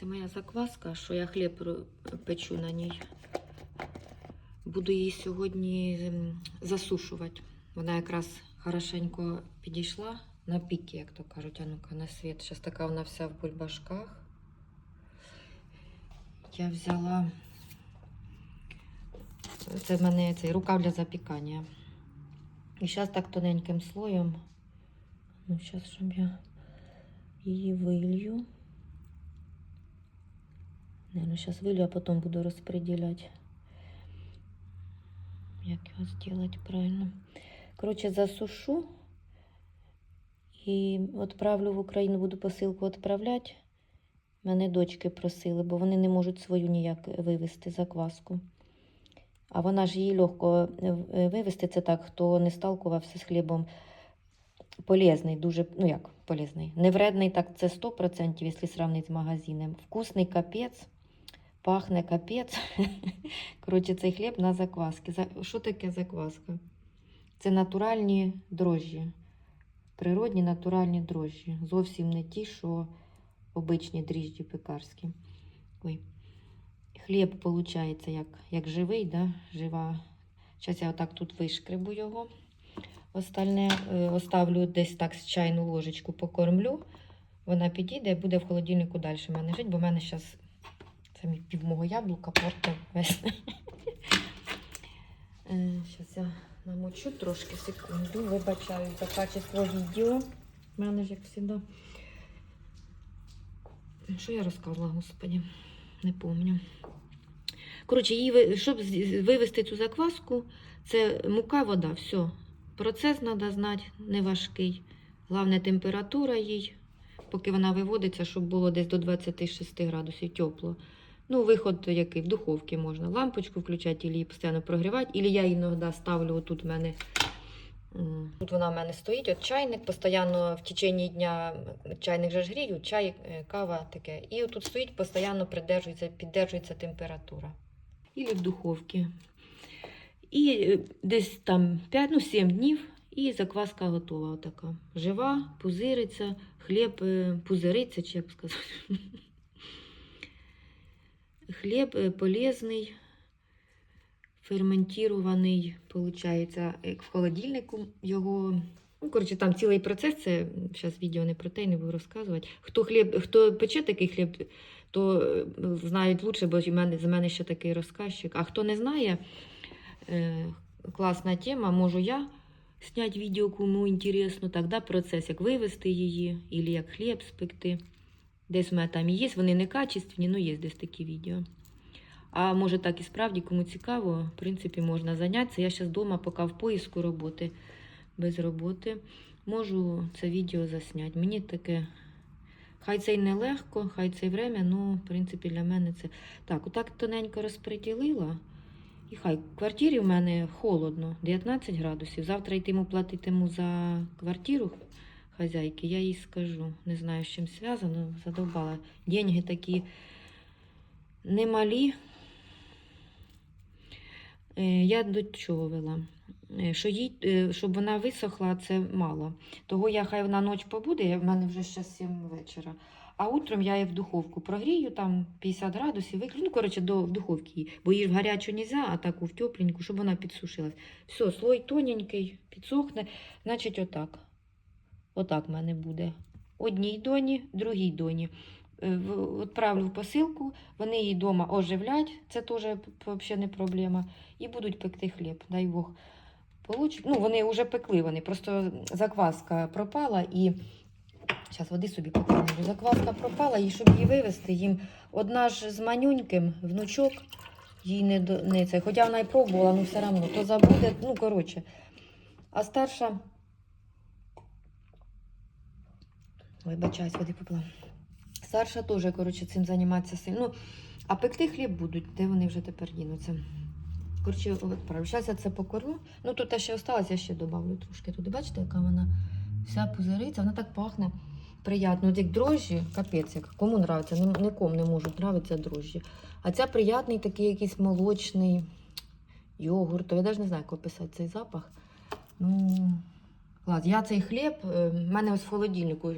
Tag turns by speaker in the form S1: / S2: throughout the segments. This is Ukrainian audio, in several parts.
S1: Це моя закваска, що я хліб печу на ній. Буду її сьогодні ем, засушувати. Вона якраз хорошенько підійшла на піки, як то кажуть, а ну-ка на світ. Зараз така вона вся в бульбашках. Я взяла. Це в мене цей рукав для запікання. І зараз так тоненьким слоєм. Ну, зараз, щоб я її вилью. Наверное, сейчас вылью, а потом буду распределять. Як його сделать правильно. Короче, засушу і відправлю в Україну, буду посилку відправляти. Мене дочки просили, бо вони не можуть свою ніяк вивезти закваску. А вона ж її легко е, вивезти. Це так, хто не сталкувався з хлібом. Полезний, дуже, ну як полезний. Не вредний, так це 100%, якщо сравнити з магазином. Вкусний капець, пахне капець. Коротше, цей хліб на закваски. Що таке закваска? Це натуральні дрожжі. Природні натуральні дрожжі. Зовсім не ті, що обичні дріжджі пекарські. Ой. Хліб, виходить, як, як живий, да? жива. Зараз я отак тут вишкребу його. Остальне е, оставлю десь так з чайну ложечку покормлю. Вона підійде і буде в холодильнику далі в мене жити, бо в мене зараз це мій пів мого яблука порта весь. Зараз я намочу трошки секунду. Вибачаю за качество відео. В мене ж як завжди. Що я розказувала, господі? Не пам'ятаю. Коротше, її, щоб вивести цю закваску, це мука, вода, все. Процес треба знати, не важкий. Головне температура їй, поки вона виводиться, щоб було десь до 26 градусів тепло. Ну, виход який в духовці можна. Лампочку включати, і її постійно прогрівати. Ілі я іноді ставлю отут в мене. Тут вона в мене стоїть, от чайник, постійно в течение дня чайник же ж грію, чай, е, кава таке. І тут стоїть, постійно придержується, піддержується температура. Ілі в духовці. І е, десь там 5, ну 7 днів, і закваска готова. Отака. Жива, пузириться, хліб е, пузириться, чи як сказати. Хліб е, полезний, ферментірований, виходить, як в холодильнику його. Ну, коротше, там цілий процес, це зараз відео не про те, не буду розказувати. Хто хліб, хто пече такий хліб, то е, знають лучше, бо в мене, ще такий розказчик. А хто не знає, е, класна тема, можу я зняти відео, кому інтересно, тоді процес, як вивезти її, або як хліб спекти. Десь в мене там є, вони не качественні, але є десь такі відео. А може так і справді, кому цікаво, в принципі, можна зайнятися. Я зараз вдома, поки в поиску роботи, без роботи, можу це відео засняти. Мені таке, хай це й нелегко, хай це й время, ну, в принципі, для мене це. Так, отак тоненько розподілила. І хай в квартирі в мене холодно, 19 градусів. Завтра йтиму платитиму за квартиру хазяйки, я їй скажу. Не знаю, з чим зв'язано, задовбала. Деньги такі немалі. Е, Я до чого вела? Е, Що їй, е, щоб вона висохла, це мало. Того я хай вона ніч побуде, в мене вже ще 7 вечора. А утром я її в духовку прогрію, там 50 градусів, виключу. Ну, коротше, до в духовки її. Бо її в гарячу не можна, а таку в тепленьку, щоб вона підсушилась. Все, слой тоненький, підсохне. Значить, отак. Отак в мене буде. Одній доні, другій доні. Е, Відправлю в посилку, вони її вдома оживлять, це теж взагалі не проблема. І будуть пекти хліб, дай Бог. Получ... Ну, вони вже пекли, вони просто закваска пропала і. Зараз води собі покажу. Закваска пропала, і щоб її вивезти, їм одна ж з манюньким внучок, їй не, до... не це. Хоча вона і пробувала, ну все одно, то забуде, ну коротше. А старша. Вибачаюсь, води попила. Старша теж, коротше, цим займатися сильно. Ну, а пекти хліб будуть, де вони вже тепер дінуться. Коротше. Зараз я це покормлю. Ну тут ще осталось, я ще додавлю трошки туди. Бачите, яка вона вся пузириться, вона так пахне приємно. От як дрожжі, капець, як кому нравиться, нікому не можуть нравитися дрожжі. А ця приятний такий якийсь молочний йогурт. Я навіть не знаю, як описати цей запах. Ну, клас. Я цей хліб, е, в мене ось в холодильнику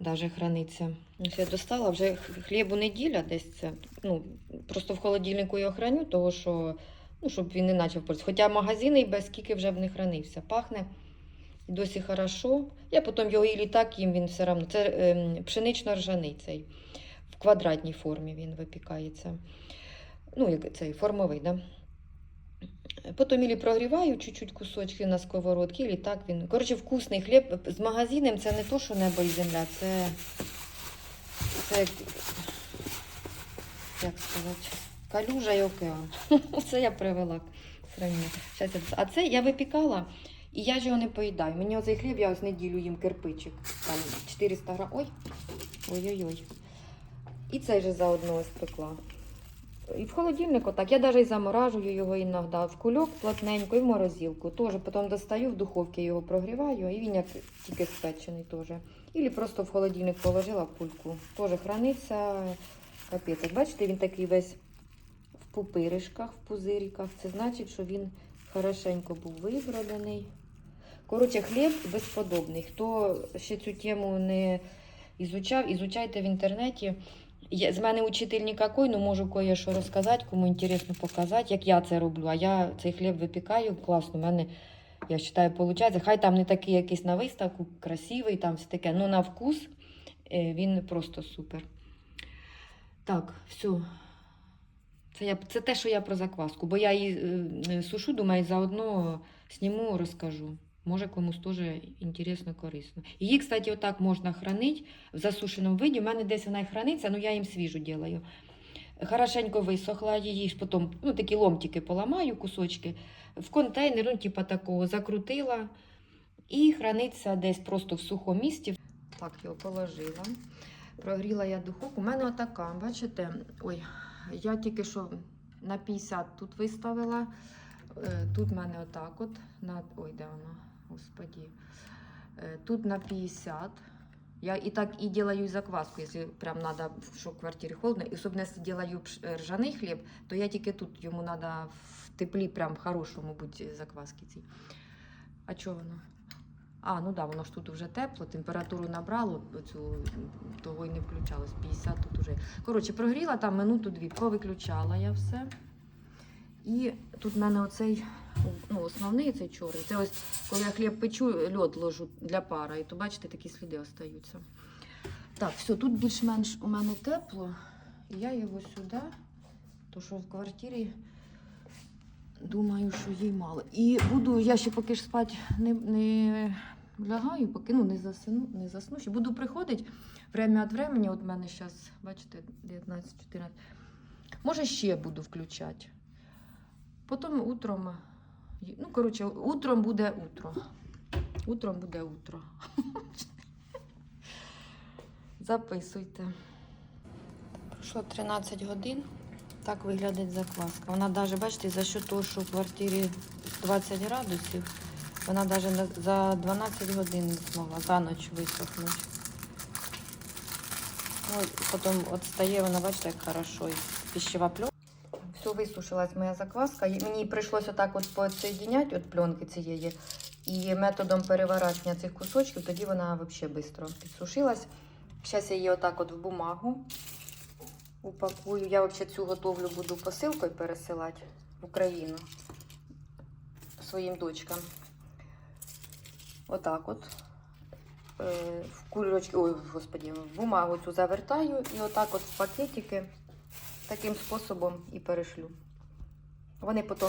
S1: даже храниться. Я достала вже хлібу неділя десь це. Ну, просто в холодильнику його храню, того що, ну, щоб він не почав портитися. Хоча магазини і без скільки вже б не хранився. Пахне досі хорошо. Я потім його і так їм, він все одно. Це ем, пшенично-ржаний цей. В квадратній формі він випікається. Ну, як цей формовий, да? Потім ілі прогріваю чуть-чуть кусочки на сковородці, ілі так він. Коротше, вкусний хліб. З магазином це не то, що небо і земля, це. Це як, сказати, калюжа і океан. Це я привела А це я випікала, і я ж його не поїдаю. Мені оцей хліб, я ось неділю їм кирпичик. Там 400 грам. Ой. Ой-ой-ой. І цей же заодно ось пекла. І в холодильник отак. Я навіть заморажую його іноді в кульок плотненько і в морозилку. Теж потім достаю в духовці його прогріваю, і він як тільки спечений теж. Ілі просто в холодильник положила в кульку. Теж храниться капець. Бачите, він такий весь в пупиришках, в пузириках. Це значить, що він хорошенько був вибраний. Коротше, хліб безподобний. Хто ще цю тему не ізучав, ізучайте в інтернеті. Я, з мене учитель нікакой, ну можу кое-що розказати, кому інтересно показати, як я це роблю. А я цей хліб випікаю класно. У мене, я вважаю, виходить. Хай там не такий якийсь на виставку, красивий, там все таке, ну на вкус е, він просто супер. Так, все. Це, я, це те, що я про закваску, бо я її е, сушу, думаю, заодно сніму, розкажу. Може комусь теж інтересно, корисно. Її, кстати, отак можна хранити в засушеному виді. У мене десь вона і храниться, ну я їм свіжу ділаю. Хорошенько висохла її, ж потім ну, такі ломтики поламаю, кусочки, в контейнер, ну, типа такого, закрутила і храниться десь просто в сухому місці. Так, його положила. Прогріла я духовку. У мене отака, бачите? Ой, я тільки що на 50 тут виставила. Е, Тут в мене отак от. На... Ой, де вона? Господі. Е, Тут на 50. Я і так і делаю закваску, якщо прям надо, що в квартирі холодно. І особливо, якщо делаю пш- ржаний хліб, то я тільки тут йому треба в теплі, прям хорошому бути закваски цій. А чого воно? А, ну да, воно ж тут вже тепло, температуру набрало, цю, того й не включалось. 50 тут уже. Коротше, прогріла там минуту-дві, повиключала я все. І тут в мене оцей ну, основний цей чорний. Це ось коли я хліб печу, льод ложу для пара, і то бачите, такі сліди остаються. Так, все, тут більш-менш у мене тепло. Я його сюди, то що в квартирі думаю, що їй мало. І буду, я ще поки ж спати не, не лягаю, поки ну, не засну, не засну. Ще буду приходити время від времени. От в мене зараз, бачите, 19-14. Може, ще буду включати. Потім утром. Ну, коротше, утром буде утро. Утром буде утро. Записуйте. Пройшло 13 годин. Так виглядить закваска. Вона навіть, бачите, за що того, що в квартирі 20 градусів, вона навіть за 12 годин змогла за ніч висохнути. Ну, потім от стає вона, бачите, як хорошо. і Пищева Все, висушилась моя закваска. Мені прийшлося так от підсоєдіняти от пленки цієї. І методом переворачування цих кусочків, тоді вона взагалі швидко підсушилась. Зараз я її отак от в бумагу упакую. Я взагалі цю готовлю буду посилкою пересилати в Україну своїм дочкам. Отак от. Е, В кульочки, ой, господі, в бумагу цю завертаю і отак от в пакетики таким способом і перешлю. Вони потім,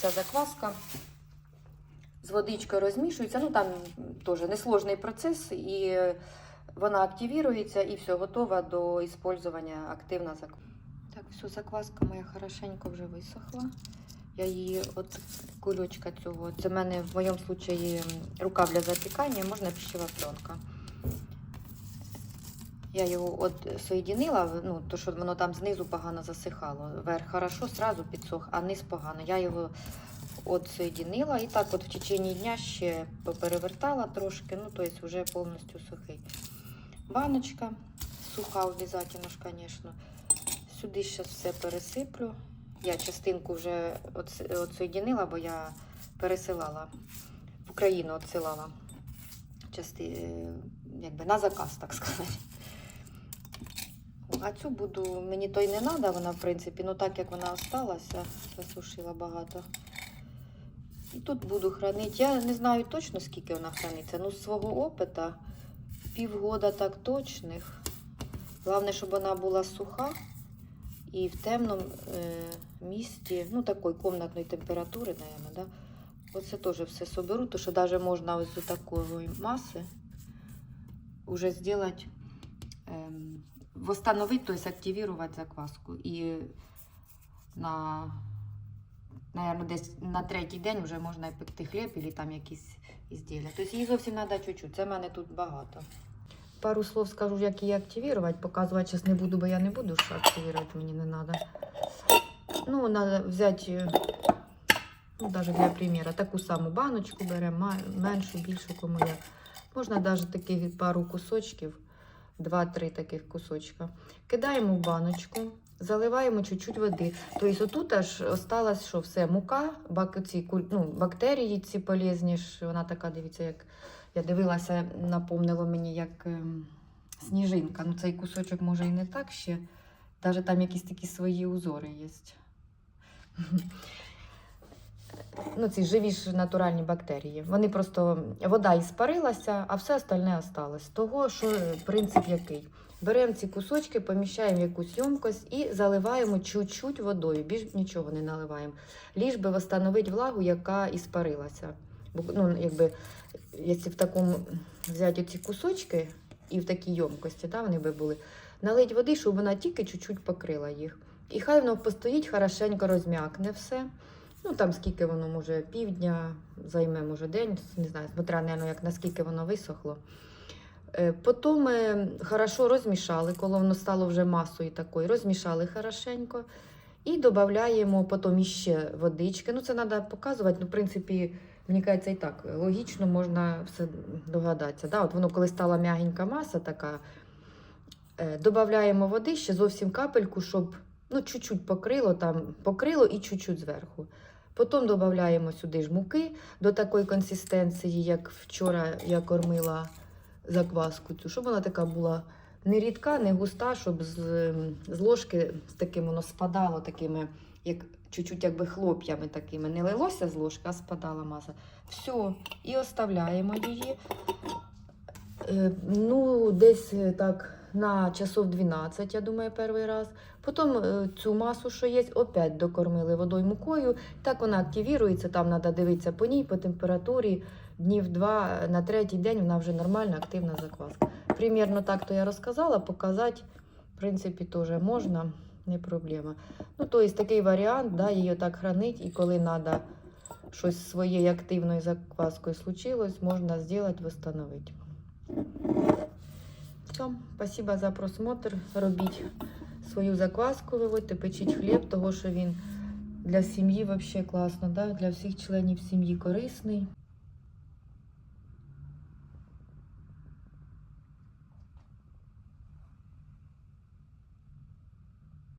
S1: ця закваска з водичкою розмішується. Ну там теж несложний процес, і вона активірується і все, готова до використання активна закваска. Так, все, закваска моя хорошенько вже висохла. Я її от кульочка цього. Це в мене в моєму випадку рукав для запікання, можна пищева пленка. Я його от соєдинила, ну, то що воно там знизу погано засихало. Верх хорошо, сразу підсох, а низ погано. Я його от соєдинила і так от в течение дня ще поперевертала трошки, ну, тобто вже повністю сухий. Баночка суха обов'язково ж, звісно. Сюди зараз все пересиплю. Я частинку вже от, отсоєдинила, бо я пересилала в Україну, відсилала части, якби на заказ, так сказати. А цю буду, мені то й не треба, вона, в принципі, ну так як вона осталася, засушила багато. І тут буду хранити. Я не знаю точно, скільки вона храниться. Ну, з свого опита півгода так точних. Головне, щоб вона була суха і в темному е, місті, ну такої комнатної температури, наверное, да? Оце теж все соберу, то що навіть можна ось до такої маси вже зробити, ем, восстановити, тобто активувати закваску. І на, наверное, десь на третій день вже можна і пекти хліб або там якісь ізділля. Тобто її зовсім треба чуть-чуть, це в мене тут багато. Пару слов скажу, як її активувати. Показувати зараз не буду, бо я не буду, що активувати мені не треба. Ну, треба взяти, ну, навіть для приміру, таку саму баночку беремо, меншу, більшу, кому як. Можна навіть таких пару кусочків, два-три таких кусочка. Кидаємо в баночку, заливаємо чуть-чуть води. Тобто отут аж осталось, що все, мука, бак, ці, ну, бактерії ці полезні, вона така, дивіться, як я дивилася, напомнило мені, як ем, сніжинка. Ну, цей кусочок може і не так ще. Навіть там якісь такі свої узори є. Ну, ці живі ж натуральні бактерії. Вони просто вода іспарилася, а все остальне осталось. Того, що е, принцип який. Беремо ці кусочки, поміщаємо в якусь ємкость і заливаємо чуть-чуть водою. Більш нічого не наливаємо. Ліж би встановити влагу, яка іспарилася. Бо, ну, якби, якщо в такому взяти ці кусочки і в такій ємкості, да, вони би були, налить води, щоб вона тільки чуть-чуть покрила їх. І хай воно постоїть, хорошенько розм'якне все. Ну там скільки воно може півдня, займе, може день, не знаю, смотря, наверно, як наскільки воно висохло. Е, Потім ми хорошо розмішали, коли воно стало вже масою такою, розмішали хорошенько. І додаємо потім іще водички. Ну, це треба показувати. Ну, в принципі, мені кажеться, і так логічно можна все догадатися. Да? От воно, коли стала м'ягенька маса така, е, додаємо води ще зовсім капельку, щоб ну, чуть-чуть покрило, там, покрило і чуть-чуть зверху. Потім додаємо сюди ж муки до такої консистенції, як вчора я кормила закваску, цю, щоб вона така була не рідка, не густа, щоб з, ем, з ложки з таким воно спадало, такими, як чуть-чуть якби хлоп'ями такими. Не лилося з ложки, а спадала маса. Все, і оставляємо її. Е, Ну, десь е, так на часов 12, я думаю, перший раз. Потім е, цю масу, що є, опять докормили водою мукою. Так вона активірується, там треба дивитися по ній, по температурі. Днів два на третій день вона вже нормальна, активна закваска. Примірно так то я розказала, показати, в принципі, теж можна, не проблема. Ну, тобто такий варіант, да, її так хранить, і коли треба щось своєю активною закваскою случилось, можна зробити, встановити. Все, спасибо за просмотр. Робіть свою закваску, виводьте, печіть хліб, того що він для сім'ї взагалі класно, да? для всіх членів сім'ї корисний.